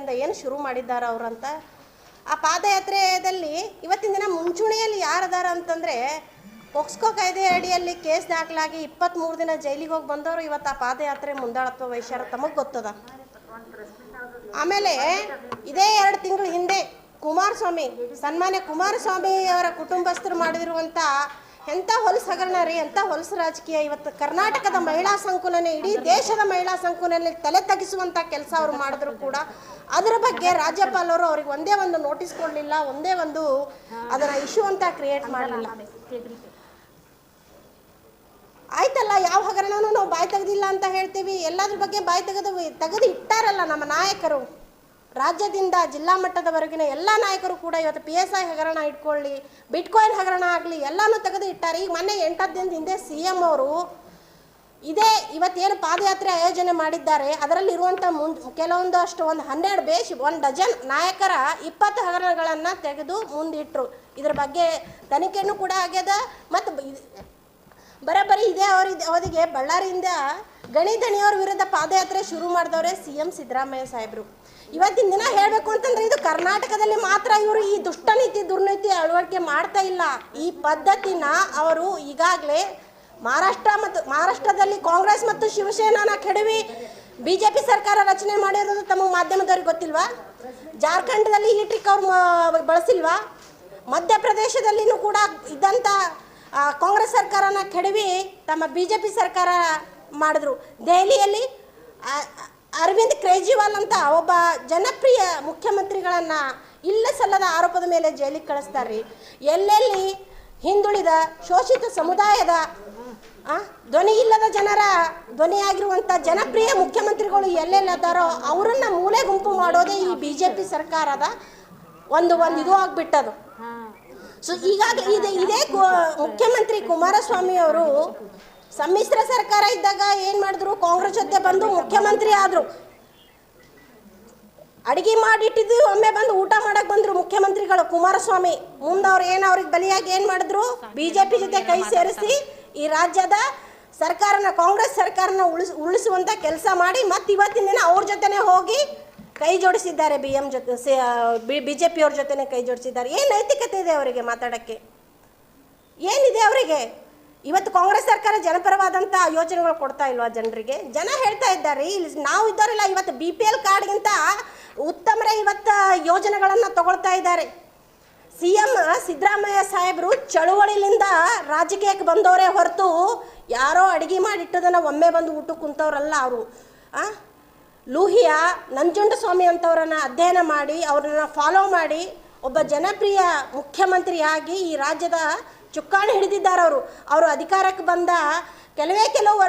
ಇಂದ ಏನು ಶುರು ಮಾಡಿದ್ದಾರೆ ಅವರಂತ ಆ ಪಾದಯಾತ್ರೆಯಲ್ಲಿ ಇವತ್ತಿನ ದಿನ ಮುಂಚೂಣಿಯಲ್ಲಿ ಯಾರದಾರ ಅಂತಂದರೆ ಪೊಕ್ಸ್ಕೋ ಕಾಯ್ದೆ ಅಡಿಯಲ್ಲಿ ಕೇಸ್ ದಾಖಲಾಗಿ ಇಪ್ಪತ್ತ್ಮೂರು ದಿನ ಜೈಲಿಗೆ ಹೋಗಿ ಬಂದವರು ಇವತ್ತು ಆ ಪಾದಯಾತ್ರೆ ಮುಂದಾಳತ್ವ ವಹಿಸ್ಯಾರ ತಮಗೆ ಗೊತ್ತದ. ಆಮೇಲೆ ಇದೇ ಎರಡು ತಿಂಗಳ ಹಿಂದೆ ಕುಮಾರಸ್ವಾಮಿ, ಸನ್ಮಾನ್ಯ ಕುಮಾರಸ್ವಾಮಿ ಅವರ ಕುಟುಂಬಸ್ಥರು ಮಾಡಿರುವಂಥ ಎಂಥ ಹೊಲಸು ಹಗರಣ ರೀ ಎಂಥ ಹೊಲಸು ರಾಜಕೀಯ? ಇವತ್ತು ಕರ್ನಾಟಕದ ಮಹಿಳಾ ಸಂಕುಲನೇ, ಇಡೀ ದೇಶದ ಮಹಿಳಾ ಸಂಕುಲನಲ್ಲಿ ತಲೆ ತಗ್ಗಿಸುವಂಥ ಕೆಲಸ ಅವರು ಮಾಡಿದ್ರು ಕೂಡ. ಅದರ ಬಗ್ಗೆ ರಾಜ್ಯಪಾಲರು ಅವ್ರಿಗೆ ಒಂದೇ ಒಂದು ನೋಟಿಸ್ ಕೊಡಲಿಲ್ಲ, ಒಂದೇ ಒಂದು ಅದನ್ನು ಇಶ್ಯೂ ಅಂತ ಕ್ರಿಯೇಟ್ ಮಾಡಲಿಲ್ಲ. ಆಯ್ತಲ್ಲ, ಯಾವ ಹಗರಣನೂ ನಾವು ಬಾಯಿ ತೆಗೆದಿಲ್ಲ ಅಂತ ಹೇಳ್ತೀವಿ. ಎಲ್ಲದ್ರ ಬಗ್ಗೆ ಬಾಯಿ ತೆಗೆದು ತೆಗೆದು ಇಟ್ಟಾರಲ್ಲ ನಮ್ಮ ನಾಯಕರು. ರಾಜ್ಯದಿಂದ ಜಿಲ್ಲಾ ಮಟ್ಟದವರೆಗಿನ ಎಲ್ಲ ನಾಯಕರು ಕೂಡ ಇವತ್ತು ಪಿ ಎಸ್ ಐ ಹಗರಣ ಇಟ್ಕೊಳ್ಳಿ ಬಿಟ್ಕಾಯಿನ್ ಹಗರಣ ಆಗಲಿ, ಎಲ್ಲನೂ ತೆಗೆದು ಇಟ್ಟಾರೆ. ಈಗ ಮೊನ್ನೆ ಎಂಟತ್ತು ದಿನದ ಹಿಂದೆ ಸಿ ಎಂ ಅವರು ಇದೇ ಇವತ್ತೇನು ಪಾದಯಾತ್ರೆ ಆಯೋಜನೆ ಮಾಡಿದ್ದಾರೆ. ಅದರಲ್ಲಿ ಇರುವಂಥ ಮುಂದ್ ಕೆಲವೊಂದು ಅಷ್ಟು ಒಂದು ಹನ್ನೆರಡು ಬೇಸ್ ಒಂದು ಡಜನ್ ನಾಯಕರ ಇಪ್ಪತ್ತು ಹಗರಣಗಳನ್ನು ತೆಗೆದು ಮುಂದಿಟ್ಟರು ಇದ್ರ ಬಗ್ಗೆ ತನಿಖೆನೂ ಕೂಡ ಆಗ್ಯದ. ಮತ್ತು ಬರೋಬ್ಬರಿ ಇದೇ ಅವ್ರಿಗೆ ಅವಧಿಗೆ ಬಳ್ಳಾರಿಯಿಂದ ಗಣಿ ದಣಿಯವ್ರ ವಿರುದ್ಧ ಪಾದಯಾತ್ರೆ ಶುರು ಮಾಡಿದವರೇ ಸಿ ಎಂ ಸಿದ್ದರಾಮಯ್ಯ ಸಾಹೇಬರು. ಇವತ್ತಿನ ದಿನ ಹೇಳಬೇಕು ಅಂತಂದ್ರೆ ಇದು ಕರ್ನಾಟಕದಲ್ಲಿ ಮಾತ್ರ ಇವರು ಈ ದುಷ್ಟನೀತಿ ದುರ್ನೀತಿ ಅಳವಡಿಕೆ ಮಾಡ್ತಾ ಇಲ್ಲ. ಈ ಪದ್ಧತಿನ ಅವರು ಈಗಾಗಲೇ ಮಹಾರಾಷ್ಟ್ರ ಮತ್ತು ಮಹಾರಾಷ್ಟ್ರದಲ್ಲಿ ಕಾಂಗ್ರೆಸ್ ಮತ್ತು ಶಿವಸೇನಾನ ಕೆಡವಿ ಬಿ ಜೆ ಪಿ ಸರ್ಕಾರ ರಚನೆ ಮಾಡಿರೋದು ತಮ್ಮ ಮಾಧ್ಯಮದವ್ರಿಗೆ ಗೊತ್ತಿಲ್ವಾ? ಜಾರ್ಖಂಡದಲ್ಲಿ ಈ ಟ್ರಿಕ್ ಅವ್ರು ಬಳಸಿಲ್ವಾ? ಮಧ್ಯಪ್ರದೇಶದಲ್ಲಿನೂ ಕೂಡ ಇದ್ದಂಥ ಕಾಂಗ್ರೆಸ್ ಸರ್ಕಾರನ ಕೆಡವಿ ತಮ್ಮ ಬಿ ಜೆ ಪಿ ಸರ್ಕಾರ ಮಾಡಿದ್ರು. ದೆಹಲಿಯಲ್ಲಿ ಅರವಿಂದ್ ಕೇಜ್ರಿವಾಲ್ ಅಂತ ಒಬ್ಬ ಜನಪ್ರಿಯ ಮುಖ್ಯಮಂತ್ರಿಗಳನ್ನು ಇಲ್ಲ ಸಲ್ಲದ ಆರೋಪದ ಮೇಲೆ ಜೈಲಿಗೆ ಕಳಿಸ್ತಾರ್ರಿ. ಎಲ್ಲೆಲ್ಲಿ ಹಿಂದುಳಿದ ಶೋಷಿತ ಸಮುದಾಯದ ಧ್ವನಿ ಇಲ್ಲದ ಜನರ ಧ್ವನಿಯಾಗಿರುವಂಥ ಜನಪ್ರಿಯ ಮುಖ್ಯಮಂತ್ರಿಗಳು ಎಲ್ಲೆಲ್ಲದಾರೋ ಅವರನ್ನ ಮೂಲೆ ಗುಂಪು ಮಾಡೋದೇ ಈ ಬಿ ಜೆ ಪಿ ಸರ್ಕಾರದ ಒಂದು ಒಂದು ಇದು ಆಗ್ಬಿಟ್ಟದು. ಸೊ ಈಗಾಗಲೇ ಇದೆ ಇದೇ ಮುಖ್ಯಮಂತ್ರಿ ಕುಮಾರಸ್ವಾಮಿ ಅವರು ಸಮ್ಮಿಶ್ರ ಸರ್ಕಾರ ಇದ್ದಾಗ ಏನು ಮಾಡಿದ್ರು? ಕಾಂಗ್ರೆಸ್ ಜೊತೆ ಬಂದು ಮುಖ್ಯಮಂತ್ರಿ ಆದರು. ಅಡಿಗೆ ಮಾಡಿಟ್ಟಿದ್ದು, ಒಮ್ಮೆ ಬಂದು ಊಟ ಮಾಡಕ್ ಬಂದ್ರು ಮುಖ್ಯಮಂತ್ರಿಗಳು. ಕುಮಾರಸ್ವಾಮಿ, ಮುಂದೆ ಅವ್ರು ಏನು ಅವ್ರಿಗೆ ಬಲಿಯಾಗಿ ಏನು ಮಾಡಿದ್ರು? ಬಿ ಜೆ ಪಿ ಜೊತೆ ಕೈ ಸೇರಿಸಿ ಈ ರಾಜ್ಯದ ಸರ್ಕಾರನ, ಕಾಂಗ್ರೆಸ್ ಸರ್ಕಾರನ ಉಳಿಸ್ ಉಳಿಸುವಂಥ ಕೆಲಸ ಮಾಡಿ ಮತ್ತೆ ಇವತ್ತಿನ ದಿನ ಅವ್ರ ಜೊತೆನೆ ಹೋಗಿ ಕೈ ಜೋಡಿಸಿದ್ದಾರೆ ಬಿ ಎಂ ಜೊತೆ ಬಿ ಜೆ ಪಿಯವ್ರ ಜೊತೆನೆ ಕೈ ಜೋಡಿಸಿದ್ದಾರೆ. ಏನು ನೈತಿಕತೆ ಇದೆ ಅವರಿಗೆ ಮಾತಾಡೋಕ್ಕೆ? ಏನಿದೆ ಅವರಿಗೆ? ಇವತ್ತು ಕಾಂಗ್ರೆಸ್ ಸರ್ಕಾರ ಜನಪರವಾದಂತ ಯೋಜನೆಗಳು ಕೊಡ್ತಾ ಇಲ್ವಾ ಜನರಿಗೆ? ಜನ ಹೇಳ್ತಾ ಇದ್ದಾರೆ ಇಲ್ಲಿ ನಾವು ಇದ್ದವರೆಲ್ಲ ಇವತ್ತು ಬಿ ಪಿ ಎಲ್ ಕಾರ್ಡ್ಗಿಂತ ಉತ್ತಮರೇ ಇವತ್ತು ಯೋಜನೆಗಳನ್ನು ತಗೊಳ್ತಾ ಇದ್ದಾರೆ. ಸಿ ಎಂ ಸಿದ್ದರಾಮಯ್ಯ ಸಾಹೇಬರು ಚಳುವಳಿಲಿಂದ ರಾಜಕೀಯಕ್ಕೆ ಬಂದವರೇ ಹೊರತು ಯಾರೋ ಅಡುಗೆ ಮಾಡಿಟ್ಟದನ್ನು ಒಮ್ಮೆ ಬಂದು ಊಟ ಕುಂತವ್ರಲ್ಲ ಅವರು. ಲೂಹಿಯಾ ನಂಜುಂಡಸ್ವಾಮಿ ಅಂತವ್ರನ್ನ ಅಧ್ಯಯನ ಮಾಡಿ, ಅವ್ರನ್ನ ಫಾಲೋ ಮಾಡಿ, ಒಬ್ಬ ಜನಪ್ರಿಯ ಮುಖ್ಯಮಂತ್ರಿಯಾಗಿ ಈ ರಾಜ್ಯದ ಚುಕ್ಕಾಣಿ ಹಿಡಿದಿದ್ದಾರೆ ಅವರು. ಅವರು ಅಧಿಕಾರಕ್ಕೆ ಬಂದ ಕೆಲವೇ ಕೆಲವು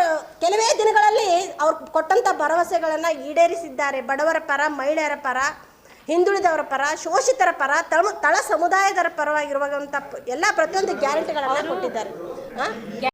ಕೆಲವೇ ದಿನಗಳಲ್ಲಿ ಅವ್ರು ಕೊಟ್ಟಂಥ ಭರವಸೆಗಳನ್ನು ಈಡೇರಿಸಿದ್ದಾರೆ. ಬಡವರ ಪರ, ಮಹಿಳೆಯರ ಪರ, ಹಿಂದುಳಿದವರ ಪರ, ಶೋಷಿತರ ಪರ, ತಳ ತಳ ಸಮುದಾಯದ ಪರವಾಗಿರುವಂಥ ಎಲ್ಲ ಪ್ರತಿಯೊಂದು ಗ್ಯಾರಂಟಿಗಳನ್ನು ಕೊಟ್ಟಿದ್ದಾರೆ.